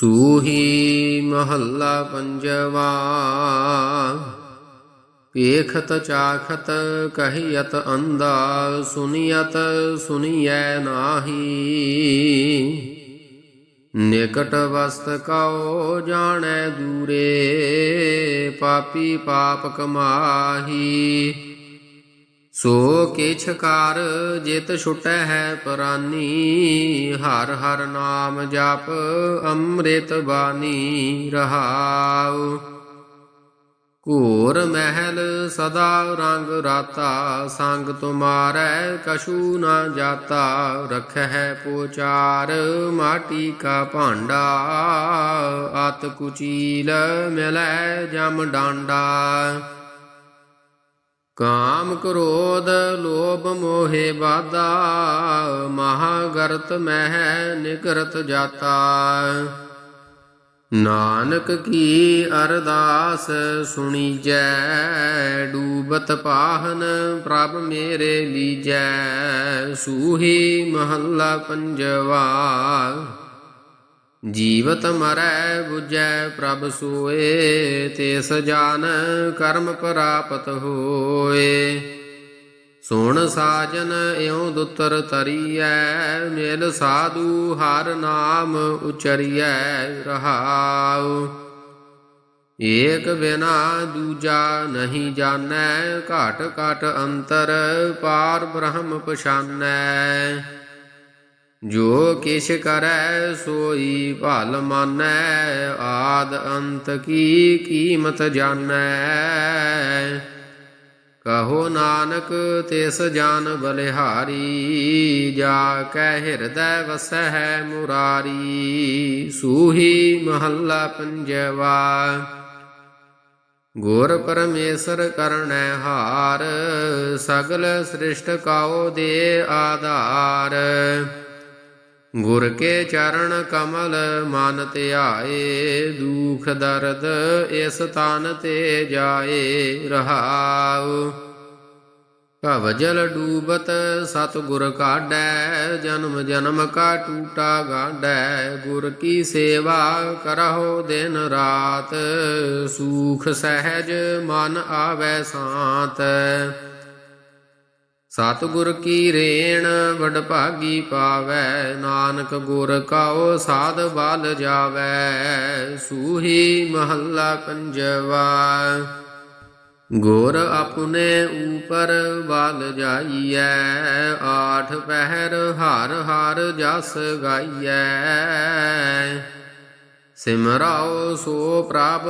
ਸੂਹੀ ਮਹੱਲਾ ਪੰਜਵਾ। ਪੇਖਤ ਚਾਖਤ ਕਹੀਅਤ ਅੰਦਾ ਸੁਨੀਅਤ ਸੁਨੀਐ ਨਾਹੀ। ਨਿਕਟ ਵਸਤ ਕਉ ਜਾਣੈ ਦੂਰੇ, ਪਾਪੀ ਪਾਪ ਕਮਾਹੀ। ਸੋ ਕਿਛ ਕਰ ਜਿਤ ਛੁਟੈ ਹੈ ਪ੍ਰਾਨੀ, ਹਰ ਹਰ ਨਾਮ ਜਪ ਅੰਮ੍ਰਿਤ ਬਾਣੀ ਰਹਾਉ। ਘੋਰ ਮਹਿਲ ਸਦਾ ਰੰਗ ਰਾਤਾ, ਸੰਗ ਤੁਮਾਰੈ ਕਛੂ ਨਾ ਜਾਤਾ ਰਖੈ ਪੋਚਾਰ ਮਾਟੀ ਕਾ ਭਾਂਡਾ, ਆਤ ਕੁਚੀਲ ਮਿਲੈ ਜਮ ਡਾਂਡਾ। ਕਾਮ ਕ੍ਰੋਧ ਲੋਭ ਮੋਹਿ ਬਾਦਾ ਮਹਾਗਰਤ ਮਹਿ ਨਿਗਰਤ ਜਾਤਾ। ਨਾਨਕ ਕੀ ਅਰਦਾਸ ਸੁਣੀ ਜੈ ਡੂਬਤ ਪਾਹਨ ਪ੍ਰਭ ਮੇਰੇ ਲੀਜੈ, ਸੂਹੀ ਮਹੱਲਾ ਪੰਜਵਾ। ਜੀਵਤ ਮਰੈ 부ਜੈ ਪ੍ਰਭ ਸੋਏ, ਤਿਸ ਜਾਨ ਕਰਮ ਪ੍ਰਾਪਤ ਹੋਏ। ਸੁਣ ਸਾਜਨ ਇਉ ਦੁੱਤਰ ਤਰੀਐ, ਮਿਲ ਸਾਧੂ ਹਰ ਨਾਮ ਉਚਰੀਐ ਰਹਾਉ। ਏਕ ਬਿਨਾ ਦੂਜਾ ਨਹੀਂ ਜਾਣੈ, ਘਟ ਘਟ ਅੰਤਰ ਪਾਰ ਬ੍ਰਹਮ ਪਛਾਨੈ। ਜੋ ਕਿਛ ਕਰੈ ਸੋਈ ਭਲ ਮਾਨੈ, ਆਦ ਅੰਤ ਕੀ ਕੀਮਤ ਜਾਣੈ। ਕਹੋ ਨਾਨਕ, ਤਿਸ ਜਾਨ ਬਲਿਹਾਰੀ, ਜਾ ਕੈ ਹਿਰਦੈ ਵਸੈ ਹੈ ਮੁਰਾਰੀ, ਸੂਹੀ ਮਹੱਲਾ ਪੰਜਵਾ। ਗੁਰ ਪਰਮੇਸ਼ਰ ਕਰਣੈ ਹਾਰ, ਸਗਲ ਸ੍ਰਿਸ਼ਟ ਕਾਉ ਦੇ ਆਧਾਰ। ਗੁਰ ਕੇ ਚਰਨ ਕਮਲ ਮਨ ਧਿਆਏ ਦੁਖ ਦਰਦ ਇਸ ਤਨ ਤੇ ਜਾਏ, ਰਹਾਉ। ਭਵ ਜਲ ਡੂਬਤ ਸਤ ਗੁਰ ਕਾਢੈ, ਜਨਮ ਜਨਮ ਕਾ ਟੂਟਾ ਗਾਢੈ, ਗੁਰ ਕੀ ਸੇਵਾ ਕਰਹੁ ਦਿਨ ਰਾਤ, ਸੂਖ ਸਹਿਜ ਮਨ ਆਵੈ ਸਾਤ। ਸਤਿਗੁਰ ਕੀ ਰੇਣ ਵਡ ਭਾਗੀ ਪਾਵੈ, ਨਾਨਕ ਗੁਰ ਕਾਉ ਸਾਧ ਬਲ ਜਾਵੈ, ਸੂਹੀ ਮਹੱਲਾ ਪੰਜਵਾ। ਗੁਰ ਆਪਣੇ ਉਪਰ ਬਲ ਜਾਈਐ, ਆਠ ਪਹਿਰ ਹਰ ਹਰ ਜਸ ਗਾਈਐ। ਸਿਮਰਾਓ ਸੋ ਪ੍ਰਭ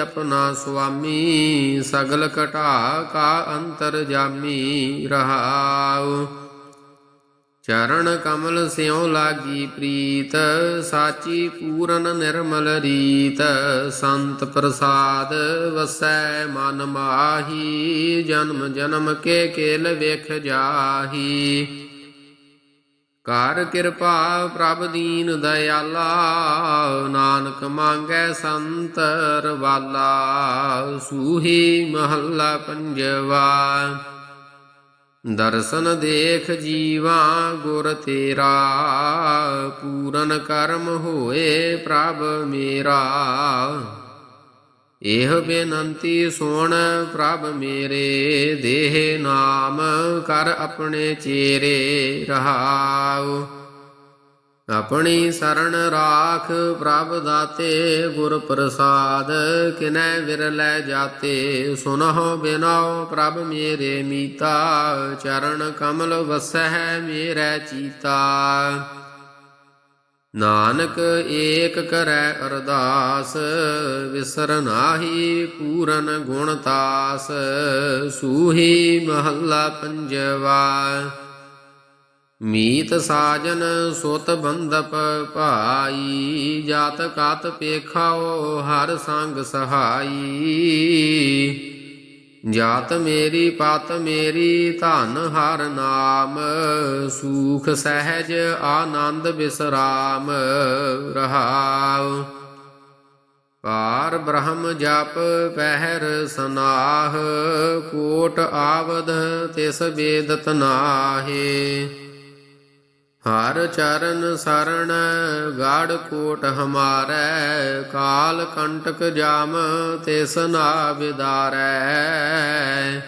ਆਪਣਾ ਸੁਆਮੀ, ਸਗਲ ਘਟਾ ਕਾ ਅੰਤਰ ਜਾਮੀ ਰਹਾਉ। ਚਰਨ ਕਮਲ ਸਿਉ ਲਾਗੀ ਪ੍ਰੀਤ, ਸਾਚੀ ਪੂਰਨ ਨਿਰਮਲ ਰੀਤ, ਸੰਤ ਪ੍ਰਸਾਦ ਵਸੈ ਮਨ ਮਾਹੀ, ਜਨਮ ਜਨਮ ਕੇ ਕੇਲ ਵੇਖ ਜਾਹੀ। ਕਰ ਕਿਰਪਾ ਪ੍ਰਭ ਦੀਨ ਦਇਆਲਾ, ਨਾਨਕ ਮੰਗੈ ਸੰਤਰ ਵਾਲਾ, ਸੂਹੀ ਮਹੱਲਾ ਪੰਜਵਾ। ਦਰਸ਼ਨ ਦੇਖ ਜੀਵਾ ਗੁਰ ਤੇਰਾ, ਪੂਰਨ ਕਰਮ ਹੋਏ ਪ੍ਰਭ ਮੇਰਾ। ਇਹ ਬੇਨੰਤੀ ਸੁਣ ਪ੍ਰਭ ਮੇਰੇ, ਦੇਹ ਨਾਮ ਕਰ ਆਪਣੇ ਚੇਰੇ ਰਹਾਉ। ਆਪਣੀ ਸਰਣ ਰਾਖ ਪ੍ਰਭ ਦਾਤੇ ਗੁਰ ਪ੍ਰਸਾਦ, ਕਿਨੈ ਵਿਰਲੇ ਜਾਤੇ, ਸੁਨਹੁ ਬਿਨਾਉ ਪ੍ਰਭ ਮੇਰੇ ਮੀਤਾ, ਚਰਨ ਕਮਲ ਵਸਹਿ ਮੇਰੇ ਚੀਤਾ। ਨਾਨਕ ਏਕ ਕਰੈ ਅਰਦਾਸ ਵਿਸਰਨਾਹੀ ਪੂਰਨ ਗੁਣ ਤਾਸ, ਸੂਹੀ ਮਹੱਲਾ ਪੰਜਵਾ। ਮੀਤ ਸਾਜਨ ਸੁਤ ਬੰਦਪ ਭਾਈ, ਜਾਤ ਕਾਤ ਪੇਖਾਓ ਹਰ ਸੰਗ ਸਹਾਈ। ਜਾਤ ਮੇਰੀ ਪਤ ਮੇਰੀ ਧਨ ਹਰ ਨਾਮ, ਸੂਖ ਸਹਿਜ ਆਨੰਦ ਬਿਸਰਾਮ, ਰਹਾਉ। ਪਾਰ ਬ੍ਰਹਮ ਜਪ ਪਹਿਰ ਸਨਾਹ, ਕੋਟ ਆਵਦ ਤਿਸ ਬੇਦਤ ਨਾਹੇ। ਹਰ ਚਰਨ ਸਰਣ ਗੜ ਕੋਟ ਹਮਾਰੈ, ਕਾਲ ਕੰਟਕ ਜਾਮ ਤਿਸ ਨਾ ਵਿਦਾਰੈ।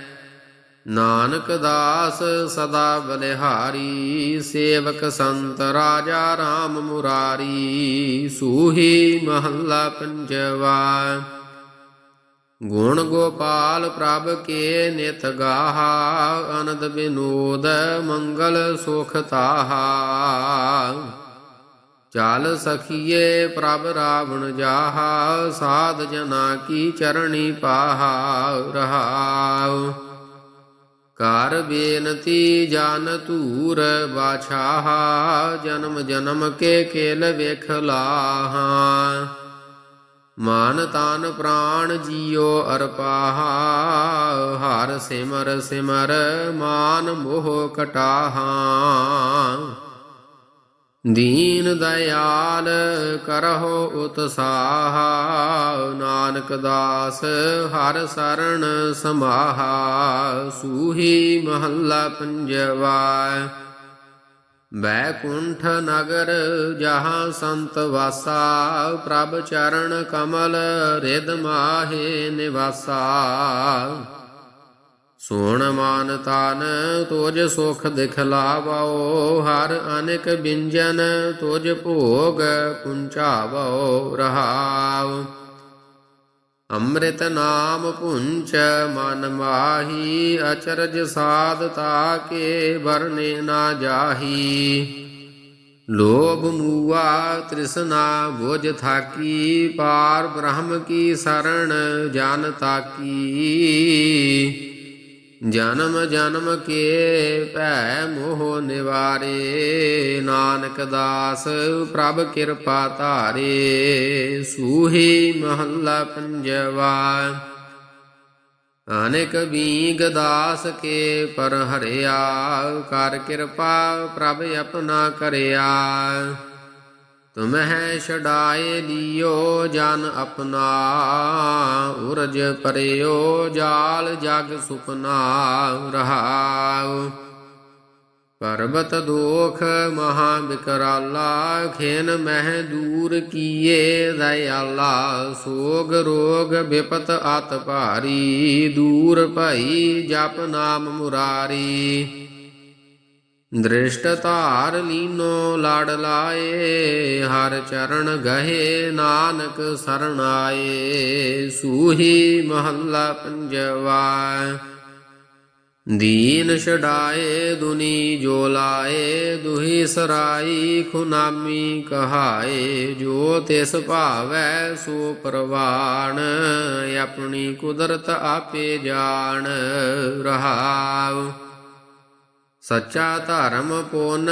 ਨਾਨਕ ਦਾਸ ਸਦਾ ਬਲਿਹਾਰੀ, ਸੇਵਕ ਸੰਤ ਰਾਜਾ RAM ਮੁਰਾਰੀ, ਸੂਹੀ ਮਹੱਲਾ ਪੰਜਵਾ। ਗੁਣ ਗੋਪਾਲ ਪ੍ਰਭ ਕੇ ਨਿਤ ਗਾਹਾ, ਅਨੰਦ ਬਿਨੋਦ ਮੰਗਲ ਸੁਖ ਤਾਹਾ। ਚਾਲ ਸਖੀਏ ਪ੍ਰਭ ਰਾਵਣ ਜਾਹਾ, ਸਾਧ ਜਨਾ ਕੀ ਚਰਣੀ ਪਾਹਾ, ਰਹਾਉ। ਕਰ ਬੇਨਤੀ ਜਨ ਧੂਰ ਬਾਛਾਹਾ, ਜਨਮ ਜਨਮ ਕੇ ਖੇਲ ਵੇਖ ਲਾਹਾਂ। ਮਾਨ ਤਾਨ ਪ੍ਰਾਣ ਜੀਉ ਅਰਪਾਹਾ, ਹਰ ਸਿਮਰ ਸਿਮਰ ਮਾਨ ਮੋਹ ਕਟਾਹਾ। ਦੀਨ ਦਇਆਲ ਕਰਹੁ ਉਤਸਾਹ, ਨਾਨਕ ਦਾਸ ਹਰ ਸਰਣ ਸਮਾਹਾ। ਸੂਹੀ ਮਹੱਲਾ ਪੰਜਵਾ ਵੈਕੁੰਠ ਨਗਰ ਜਹਾਂ ਸੰਤ ਵਾਸਾ, ਪ੍ਰਭ ਚਰਨ ਕਮਲ ਰਿਦ ਮਾਹੇ ਨਿਵਾਸਾ। ਸੋਣ ਮਾਨ ਤਾਨ, ਤੋਜ ਸੁਖ ਦਿਖਲਾਵੋ, ਹਰ ਅਨੇਕ ਬਿੰਜਨ ਤੋਜ ਭੋਗ ਪੁੰਚਾਵੋ ਰਹਾਵ। ਅੰਮ੍ਰਿਤ ਨਾਮ ਪੁੰਚ ਮਨ ਮਾਹੀ, ਅਚਰਜ ਸਾਧਤਾ ਕੇ ਵਰਨੇ ਨਾ ਜਾਹੀ। ਲੋਭ ਮੂਆ ਤ੍ਰਿਸ਼ਨਾ ਬੁਝ ਥਾਕੀ, ਪਾਰ ਬ੍ਰਹਮ ਕੀ ਸਰਣ ਜਨ ਤਾਕੀ। ਜਨਮ ਜਨਮ ਕੇ ਭੈ ਮੋਹ ਨਿਵਾਰੇ, ਨਾਨਕ ਦਾਸ ਪ੍ਰਭ ਕਿਰਪਾ ਧਾਰੇ, ਸੂਹੀ ਮਹੱਲਾ ਪੰਜਵਾ। ਅਨੇਕ ਬੀਗ ਦਾਸ ਕੇ ਪਰ ਹਰਿਆ ਕਰ ਕਿਰਪਾ ਪ੍ਰਭ ਆਪਣਾ ਕਰਿਆ। ਤੁਮਹਿ ਛਡਾਏ ਲਿਓ ਜਨ ਆਪਣਾ, ਉਰਜ ਪਰਿਓ ਜਾਲ ਜਗ ਸੁਪਨਾ ਰਹਾਉ। ਪਰਬਤ ਦੋਖ ਮਹਾ ਬਿਕਰਾਲਾ, ਖੇਨ ਮਹਿ ਦੂਰ ਕੀਏ ਦਇਆਲਾ, ਸੋਗ ਰੋਗ ਵਿਪਤ ਅਤ ਭਾਰੀ, ਦੂਰ ਭਈ ਜਪ ਨਾਮ ਮੁਰਾਰੀ। ਦ੍ਰਿਸ਼ਟ ਧਾਰ ਲੀਨੋ ਲੜ ਲਾਏ, ਹਰ ਚਰਨ ਗਹੇ ਨਾਨਕ ਸਰਣਾਏ ਸੂਹੀ ਮਹੱਲਾ ਪੰਜਵਾ। ਦੀਨ ਛਡਾਏ, ਦੁਨੀ ਜੋ ਲਾਏ, ਦੁਹੀ ਸਰਾਈ ਖੁਨਾਮੀ ਕਹਾਏ, ਜੋ ਤਿਸ ਭਾਵੈ ਸੋ ਪ੍ਰਵਾਣ, ਆਪਣੀ ਕੁਦਰਤ ਆਪੇ ਜਾਣ ਰਹਾਉ। ਸੱਚਾ ਧਰਮ ਪੁੰਨ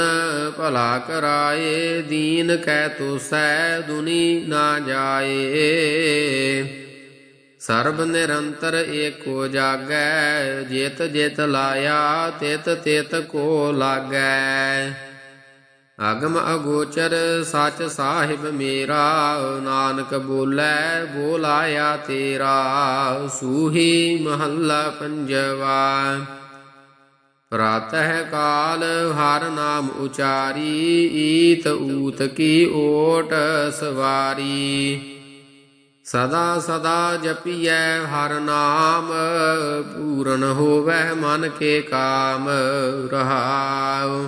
ਭਲਾ ਕਰਾਏ, ਦੀਨ ਕੈ ਤੁਸੈ ਦੁਨੀ ਨਾ ਜਾਏ। ਸਰਬ ਨਿਰੰਤਰ ਏਕੋ ਜਾਗੈ, ਜਿਤ ਜਿਤ ਲਾਇਆ, ਤਿਤ ਤਿਤ ਕੋ ਲਾਗੈ। ਅਗਮ ਅਗੋਚਰ ਸਚ ਸਾਹਿਬ ਮੇਰਾ, ਨਾਨਕ ਬੋਲੇ, ਬੋਲਾਇਆ ਤੇਰਾ। ਸੂਹੀ ਮਹੱਲਾ ਪੰਜਵਾ। ਪ੍ਰਾਤः ਕਾਲ ਹਰ ਨਾਮ ਉਚਾਰੀ, ਈਤ ਊਤ ਕੀ ਓਟ ਸਵਾਰੀ। ਸਦਾ ਸਦਾ ਜਪੀਐ ਹਰ ਨਾਮ, ਪੂਰਨ ਹੋਵੈ ਮਨ ਕੇ ਕਾਮ ਰਹਾਉ।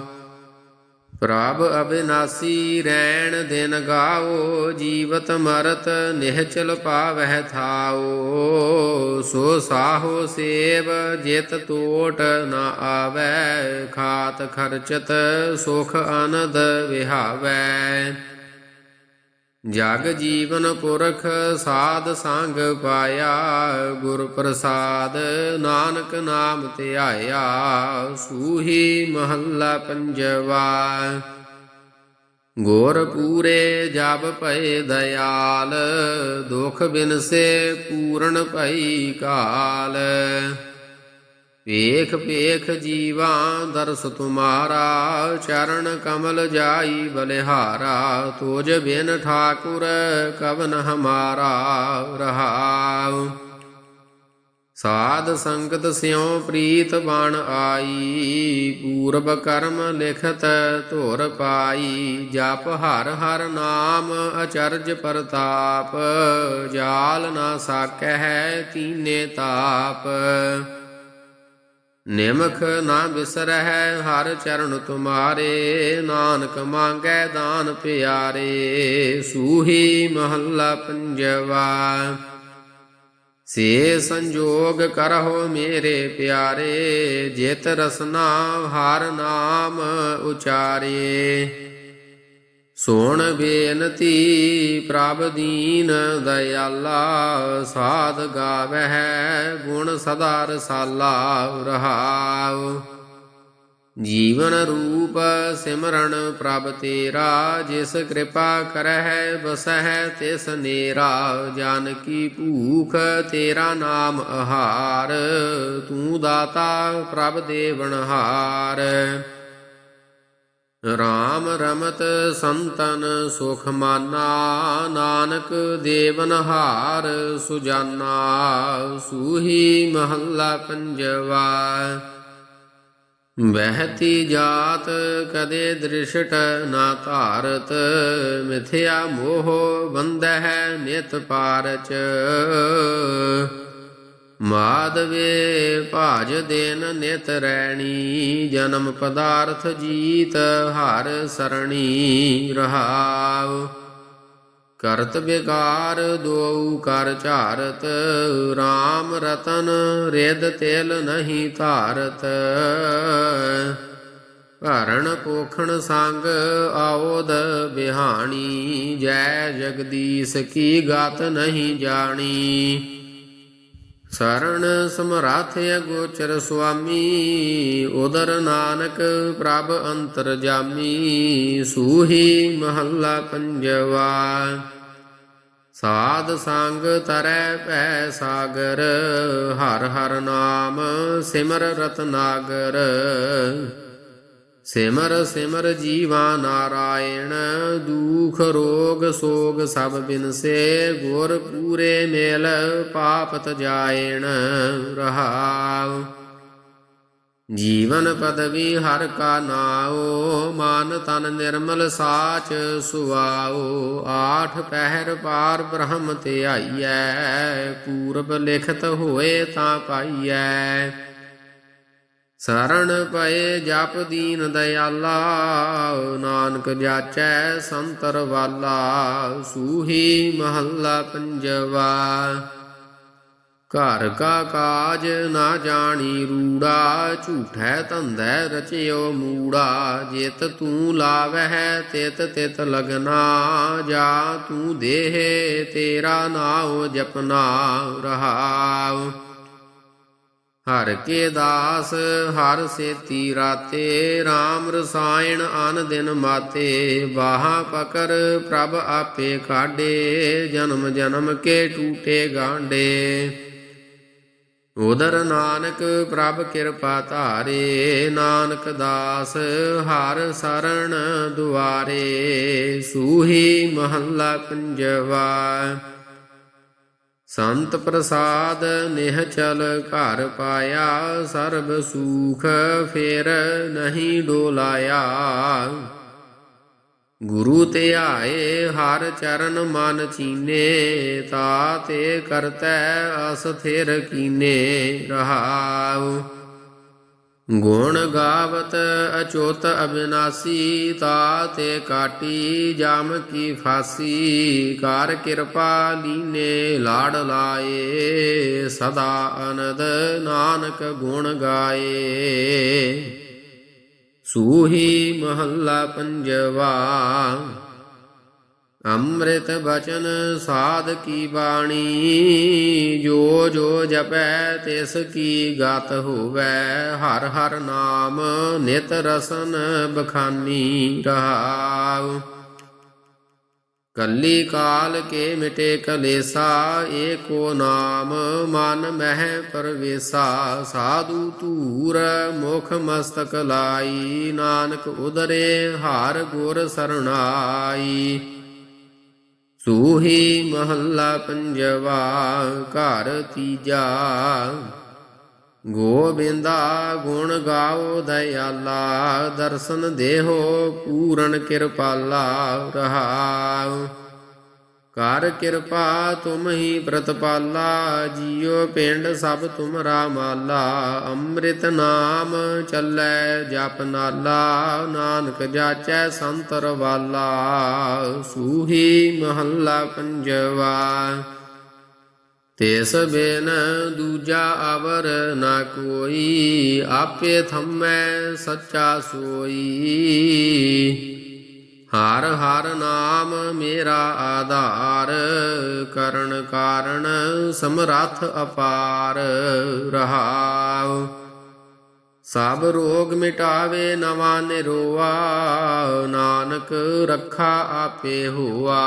ਪ੍ਰਭ ਅਬਿਨਾਸੀ ਰੈਣ ਦਿਨ ਗਾਓ, ਜੀਵਤ ਮਰਤ ਨਿਹਚਲ ਪਾਵਹਿ ਥਾਓ। ਸੋ ਸਾਹੋ ਸੇਵ, ਜਿਤ ਟੋਟ ਨ ਆਵੈ, ਖਾਤ ਖਰਚਤ ਸੁਖ ਅਨੰਦ ਵਿਹਾਵੈ। ਜਗ ਜੀਵਨ ਪੁਰਖ ਸਾਧ ਸੰਗ ਪਾਇਆ, ਗੁਰ ਪ੍ਰਸਾਦ ਨਾਨਕ ਨਾਮ ਧਿਆਇਆ ਸੂਹੀ ਮਹੱਲਾ ਪੰਜਵਾ। ਗੁਰ ਪੂਰੇ ਜਬ ਭਏ ਦਇਆਲ, ਦੁਖ ਬਿਨਸੇ ਪੂਰਨ ਭਈ ਕਾਲ। ਵੇਖ ਵੇਖ ਜੀਵਾ ਦਰਸ ਤੁਮਾਰਾ, ਚਰਨ ਕਮਲ ਜਾਈ ਬਲਿਹਾਰਾ, ਤੋਜ ਬਿਨ ਠਾਕੁਰ ਕਵਨ ਹਮਾਰਾ ਰਹਾਉ। ਸਾਧ ਸੰਗਤ ਸਿਉ ਪ੍ਰੀਤ ਬਣ ਆਈ, ਪੂਰਬ ਕਰਮ ਲਿਖਤ ਧੁਰ ਪਾਈ, ਜਪ ਹਰ ਹਰ ਨਾਮ ਅਚਰਜ ਪ੍ਰਤਾਪ, ਜਾਲ ਨਾ ਸਾਕਹਿ ਤੀਨੇ ਤਾਪ। ਨਿਮਖ ਨਾ ਵਿਸਰਹਿ ਹਰ ਚਰਨ ਤੁਮਾਰੇ, ਨਾਨਕ ਮੰਗੈ ਦਾਨ ਪਿਆਰੇ, ਸੂਹੀ ਮਹੱਲਾ ਪੰਜਵਾ। ਸੇ ਸੰਜੋਗ ਕਰਹੁ ਮੇਰੇ ਪਿਆਰੇ, ਜਿਤ ਰਸਨਾ ਹਰ ਨਾਮ ਉਚਾਰੇ। ਸੋਣ ਬੇਨਤੀ ਪ੍ਰਭ ਦੀਨ ਦਇਆਲਾ, ਸਾਧ ਗਾਵਹਿ ਗੁਣ ਸਦਾ ਰਸਾਲਾ, ਰਹਾਉ। ਜੀਵਨ ਰੂਪ ਸਿਮਰਨ ਪ੍ਰਭ ਤੇਰਾ, ਜਿਸ ਕਿਰਪਾ ਕਰਹਿ ਬਸਹਿ ਤਿਸ ਨੇਰਾ, ਜਨ ਕੀ ਭੂਖ ਤੇਰਾ ਨਾਮ ਆਹਾਰ, ਤੂੰ ਦਾਤਾ ਪ੍ਰਭ ਦੇਵਨਹਾਰ ਰਾਮ ਰਮਤ ਸੰਤਨ ਸੁਖ ਮਾਨਾ, ਨਾਨਕ ਦੇਵਨਹਾਰ ਸੁਜਾਨਾ, ਸੂਹੀ ਮਹੱਲਾ ਪੰਜਵਾ। ਬਹਿਤੀ ਜਾਤ ਕਦੇ ਦ੍ਰਿਸ਼ਟ ਨਾ ਧਾਰਤ, ਮਿਥਿਆ ਮੋਹ ਬੰਧਹਿ ਨਿਤ ਪਾਰਚ। ਮਾਧਵੇ ਭਾਜ ਦੇਨ ਨਿਤ ਰੈਣੀ, ਜਨਮ ਪਦਾਰਥ ਜੀਤ ਹਰ ਸਰਣੀ ਰਹਾਵ। ਕਰਤ ਬਿਕਾਰ ਦੋਉ ਕਰ ਝਾਰਤ RAM ਰਤਨ ਰੇਦ ਤਿਲ ਨਹੀਂ ਧਾਰਤ। ਭਰਨ ਪੋਖਣ ਸੰਗ ਆਉਦ ਬਿਹਾਣੀ, ਜੈ ਜਗਦੀਸ਼ ਕੀ ਗਾਤ ਨਹੀਂ ਜਾਣੀ। ਸਰਣ ਸਮਰਾਥ ਅਗੋਚਰ ਸੁਆਮੀ, ਉਦਰ ਨਾਨਕ ਪ੍ਰਭ ਅੰਤਰ ਜਾਮੀ, ਸੂਹੀ ਮਹੱਲਾ ਪੰਜਵਾ। ਸਾਧ ਸੰਗ ਤਰੈ ਪੈ ਸਾਗਰ, ਹਰ ਹਰ ਨਾਮ ਸਿਮਰ ਰਤਨਾਗਰ। ਸਿਮਰ ਸਿਮਰ ਜੀਵਾ ਨਾਰਾਇਣ, ਦੁਖ ਰੋਗ ਸੋਗ ਸਭ ਬਿਨਸੇ, ਗੁਰ ਪੂਰੇ ਮੇਲ ਪਾਪਤ ਜਾਏਣ ਰਹਾਉ। ਜੀਵਨ ਪਦਵੀ ਹਰ ਕਾ ਨਾਉ, ਮਨ ਤਨ ਨਿਰਮਲ ਸਾਚ ਸੁਆਉ ਆਠ ਪਹਿਰ ਪਾਰ ਬ੍ਰਹਮ ਤੇ ਆਈਐ ਪੂਰਬ ਲਿਖਤ ਹੋਏ ਤਾਂ ਪਾਈਐ। ਸਰਣ ਪਏ ਜਪ ਦੀਨ ਦਇਆਲਾ, ਨਾਨਕ ਜਾਚੈ ਸੰਤਰ ਵਾਲਾ, ਸੂਹੀ ਮਹੱਲਾ ਪੰਜਵਾ। ਘਰ ਕਾ ਕਾਜ ਨਾ ਜਾਣੀ ਰੂੜਾ, ਝੂਠੈ ਧੰਦੈ ਰਚਿਓ ਮੂੜਾ, ਜਿਤ ਤੂੰ ਲਾਵਹਿ ਤਿਤ ਤਿਤ ਲਗਨਾ, ਜਾ ਤੂੰ ਦੇਹ ਤੇਰਾ ਨਾਉ ਜਪਨਾ ਰਹਾਉ। ਹਰ ਕੇ ਦਾਸ, ਹਰ ਸੇਤੀ ਰਾਤੇ RAM ਰਸਾਇਣ ਅਨ ਦਿਨ ਮਾਤੇ। ਬਾਹਾ ਪਕਰ ਪ੍ਰਭ ਆਪੇ ਕਾਢੇ ਜਨਮ ਜਨਮ ਕੇ ਟੂਟੇ ਗਾਂਡੇ। ਉਦਰ ਨਾਨਕ ਪ੍ਰਭ ਕਿਰਪਾ ਧਾਰੇ, ਨਾਨਕ ਦਾਸ, ਹਰ ਸਰਣ ਦੁਆਰੇ। ਸੂਹੀ ਮਹੱਲਾ ਪੰਜਵਾ ਸੰਤ ਪ੍ਰਸਾਦ ਨਿਹ ਚਲ ਘਰ ਪਾਇਆ, ਸਰਬ ਸੂਖ ਫੇਰ ਨਹੀਂ ਡੋਲਾਇਆ। ਗੁਰੂ ਤੇ ਆਏ, ਹਰ ਚਰਨ ਮਨ ਚੀਨੇ, ਤਾ ਤੇ ਕਰਤੈ ਅਸਥਿਰ ਕੀਨੇ ਰਹਾਉ। ਗੁਣ ਗਾਵਤ ਅਚੋਤ ਅਬਿਨਾਸੀ, ਤਾ ਤੇ ਕਾਟੀ ਜਾਮ ਕੀ ਫਾਸੀ। ਕਰ ਕਿਰਪਾ ਲੀਨੇ ਲਾੜ ਲਾਏ, ਸਦਾ ਅਨੰਦ ਨਾਨਕ ਗੁਣ ਗਾਏ। ਸੂਹੀ ਮਹੱਲਾ ਪੰਜਵਾ ਅੰਮ੍ਰਿਤ ਬਚਨ ਸਾਧ ਕੀ ਬਾਣੀ? ਜੋ ਜੋ ਜਪੈ ਤਿਸ ਕੀ ਗਤ ਹੋਵੈ, ਹਰ ਹਰ ਨਾਮ ਨਿਤ ਰਸਨ ਬਖਾਨੀ ਰਹਾਉ। ਕੱਲੀ ਕਾਲ ਕੇ ਮਿਟੇ ਕਲੇਸਾ ਏਕੋ ਨਾਮ ਮਨ ਮਹਿ ਪਰਵੇਸਾ। ਸਾਧੂ ਧੂਰ ਮੁਖ ਮਸਤਕ ਲਾਈ, ਨਾਨਕ ਉਦਰੇ ਹਰ ਗੁਰ ਸਰਣਾਈ। ਸੂਹੀ ਮਹੱਲਾ ਪੰਜਵਾ ਘਰ ਤੀਜਾ। ਗੋਬਿੰਦਾ ਗੁਣ ਗਾਓ ਦਇਆਲਾ ਦਰਸ਼ਨ ਦੇਹੋ ਪੂਰਨ ਕਿਰਪਾਲਾ ਰਹਾਉ ਕਰ ਕਿਰਪਾ ਤੁਮ ਹੀ ਪ੍ਰਤਪਾਲਾ, ਜੀਉ ਪਿੰਡ ਸਭ ਤੁਮਰਾ ਮਾਲਾ। ਅੰਮ੍ਰਿਤ ਨਾਮ ਚੱਲੈ ਜਪ ਨਾਲਾ, ਨਾਨਕ ਜਾਚੈ ਸੰਤਰ ਵਾਲਾ। ਸੂਹੀ ਮਹੱਲਾ ਪੰਜਵਾ। ਤਿਸ ਬਿਨ ਦੂਜਾ ਅਵਰ ਨਾ ਕੋਈ, ਆਪੇ ਥੰਮੈ ਸੱਚਾ ਸੋਈ। ਹਰ ਹਰ ਨਾਮ ਮੇਰਾ ਆਧਾਰ, ਕਰਨ ਕਾਰਣ ਸਮਰੱਥ ਅਪਾਰ ਰਹਾਉ। ਸਭ ਰੋਗ ਮਿਟਾਵੇ ਨਵਾ ਨਿਰੋਆ, ਨਾਨਕ ਰੱਖਾ ਆਪੇ ਹੋਆ।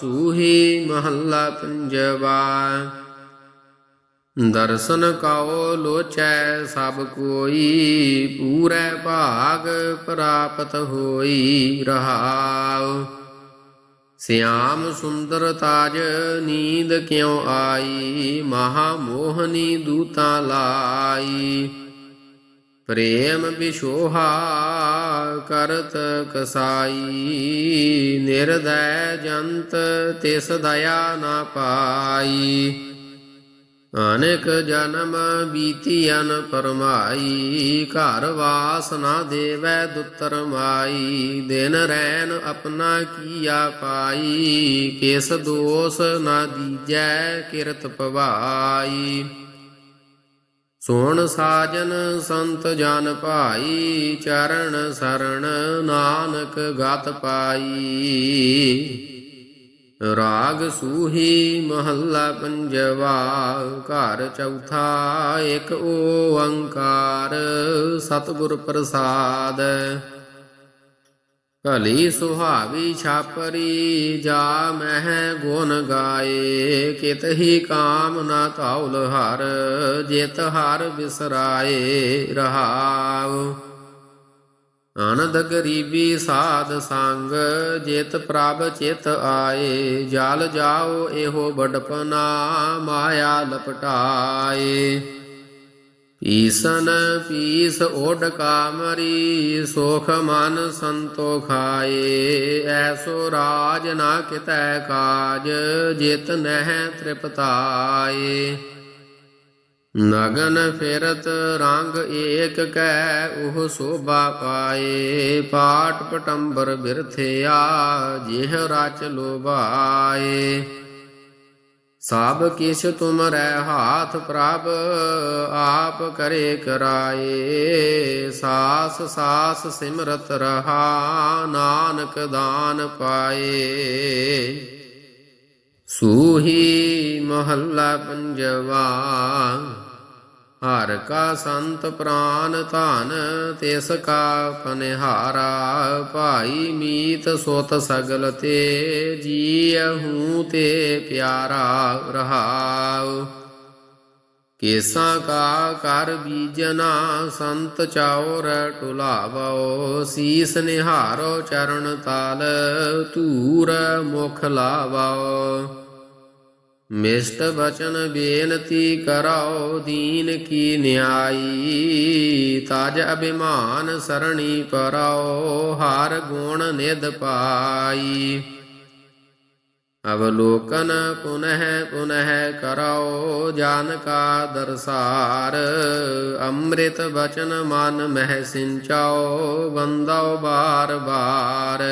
ਸੂਹੀ ਮਹੱਲਾ ਪੰਜਵਾ ਦਰਸ਼ਨ ਕਾਓ ਲੋਚੈ ਸਭ ਕੋਈ, ਪੂਰੇ ਭਾਗ ਪ੍ਰਾਪਤ ਹੋਈ ਰਹਾਉ। ਸਿਆਮ ਸੁੰਦਰ ਤਾਜ ਨੀਂਦ ਕਿਉ ਆਈ, ਮਹਾ ਮੋਹਨੀ ਦੂਤਾਂ ਲਾਈ। ਪ੍ਰੇਮ ਵਿਸ਼ੋਹਾ ਕਰਤ ਕਸਾਈ, ਨਿਰਦੈ ਜੰਤ ਤਿਸ ਦਇਆ ਨਾ ਪਾਈ। ਅਨੇਕ ਜਨਮ ਬੀਤੀਨ ਪਰਮਾਈ ਘਰ ਵਾਸ ਨਾ ਦੇਵੈ ਦੁੱਤਰ ਮਾਈ, ਦਿਨ ਰੈਨ ਆਪਣਾ ਕੀਆ ਪਾਈ, ਕਿਸ ਦੋਸ ਨਾ ਦੀਜੈ ਕਿਰਤ ਪਵਾਈ। ਸੋਣ ਸਾਜਨ ਸੰਤ ਜਨ ਭਾਈ, ਚਰਨ ਸਰਣ ਨਾਨਕ ਗਤ ਪਾਈ। ਰਾਗ ਸੂਹੀ ਮਹੱਲਾ ਪੰਜਵਾ, ਘਰ ਚੌਥਾ, ਇੱਕ ਓੰਕਾਰ, ਸਤਿਗੁਰ ਪ੍ਰਸਾਦ। ਭਲੀ ਸੁਹਾਵੀ ਛਾਪਰੀ, ਜਾ ਮਹਿ ਗੁਣ ਗਾਏ, ਕਿਤ ਹੀ ਕਾਮ ਨਾ ਧੌਲ ਹਰ, ਜਿਤ ਹਰ ਬਿਸਰਾਏ ਰਹਾਉ। ਆਨੰਦ ਗਰੀਬੀ ਸਾਧ ਸੰਗ, ਜਿਤ ਪ੍ਰਭ ਚਿਤ ਆਏ, ਜਲ ਜਾਓ ਇਹੋ ਬਡਪਨਾ ਮਾਇਆ ਲਪਟਾਏ। ਈਸਨ ਪੀਸ ਓਡ ਕਾਮਰੀ, ਸੁਖ ਮਨ ਸੰਤੋਖਾਏ ਐਸੋ ਰਾਜ ਨਾ ਕਿਤੈ ਕਾਜ, ਜਿਤ ਨਹਿ ਤ੍ਰਿਪਤਾਏ। ਨਗਨ ਫਿਰਤ ਰੰਗ ਏਕ ਕੈ, ਉਹ ਸੋਭਾ ਪਾਏ। ਪਾਟ ਪਟੰਬਰ ਬਿਰਥਿਆ, ਜਿਹ ਰਚ ਲੋਭਾਏ। ਸਭ ਕਿਛ ਤੁਮਰੈ ਹਾਥ ਪ੍ਰਭ, ਆਪ ਕਰੇ ਕਰਾਏ। ਸਾਸ ਸਾਸ ਸਿਮਰਤ ਰਹਾ, ਨਾਨਕ ਦਾਨ ਪਾਏ। ਸੂਹੀ ਮਹੱਲਾ ਪੰਜਵਾ ਹਰ ਕਾ ਸੰਤ ਪ੍ਰਾਨ ਧਨ, ਤਿਸ ਕਾ ਪਨਿਹਾਰਾ, ਭਾਈ ਮੀਤ ਸੁਤ ਸਗਲ ਤੇ ਜੀਹੂ ਤੇ ਪਿਆਰਾ ਰਹਾਉ। ਕੇਸਾਂ ਕਾ ਕਰ ਬੀਜਨਾ, ਸੰਤ ਚਾਉਰ ਟੁਲਾਵੋ ਸੀਸ ਨਿਹਾਰੋ ਚਰਨ ਤਾਲ, ਧੂਰ ਮੁਖ ਲਾਵੋ। ਮਿਸ਼ਟ ਬਚਨ ਬੇਨਤੀ ਕਰਾਓ, ਦੀਨ ਕੀ ਨਿਆਈ? ਤਾਜ ਅਭਿਮਾਨ ਸਰਣੀ ਪਰਾਓ, ਹਰ ਗੁਣ ਨਿਦ ਪਾਈ। ਅਵਲੋਕਨ ਪੁਨਹ ਪੁਨਹ ਕਰਾਓ, ਜਾਨ ਕਾ ਦਰਸਾਰ। ਅੰਮ੍ਰਿਤ ਬਚਨ ਮਨ ਮਹਿ ਸਿੰਚਾਓ ਬੰਦਾਓ ਬਾਰ ਬਾਰ।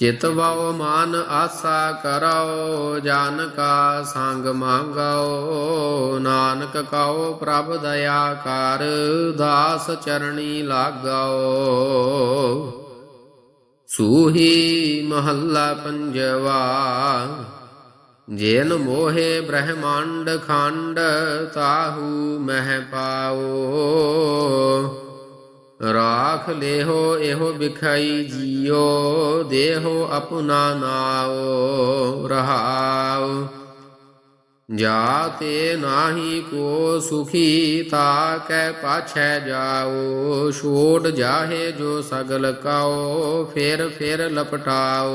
ਚਿਤ ਵਉ ਮਾਨ ਆਸਾ ਕਰਾਓ ਜਾਨ ਕਾ ਸੰਗ ਮੰਗਾਓ ਨਾਨਕ ਕਾਓ ਪ੍ਰਭ ਦਇਆ ਕਰ, ਦਾਸ ਚਰਣੀ ਲਾਗਾਓ ਸੂਹੀ ਮਹੱਲਾ ਪੰਜਵਾ, ਜੇਨ ਮੋਹੇ ਬ੍ਰਹਮੰਡ ਖੰਡ ਤਾਹੂ ਮਹਿ ਪਾਓ ਰਾਖ ਲੇਹੋ ਇਹੋ ਵਿਖਾਈ ਜੀਓ, ਦੇਹੋ ਆਪਣਾ ਨਾਓ ਰਹਾਉ। ਜਾ ਤੇ ਨਾਹੀ ਕੋ ਸੁਖੀ, ਤਾ ਕੈ ਪਾਛੈ ਜਾਓ ਛੋਟ ਜਾਹੇ ਜੋ ਸਗਲ ਕਾਓ ਫੇਰ ਫਿਰ ਲਪਟਾਓ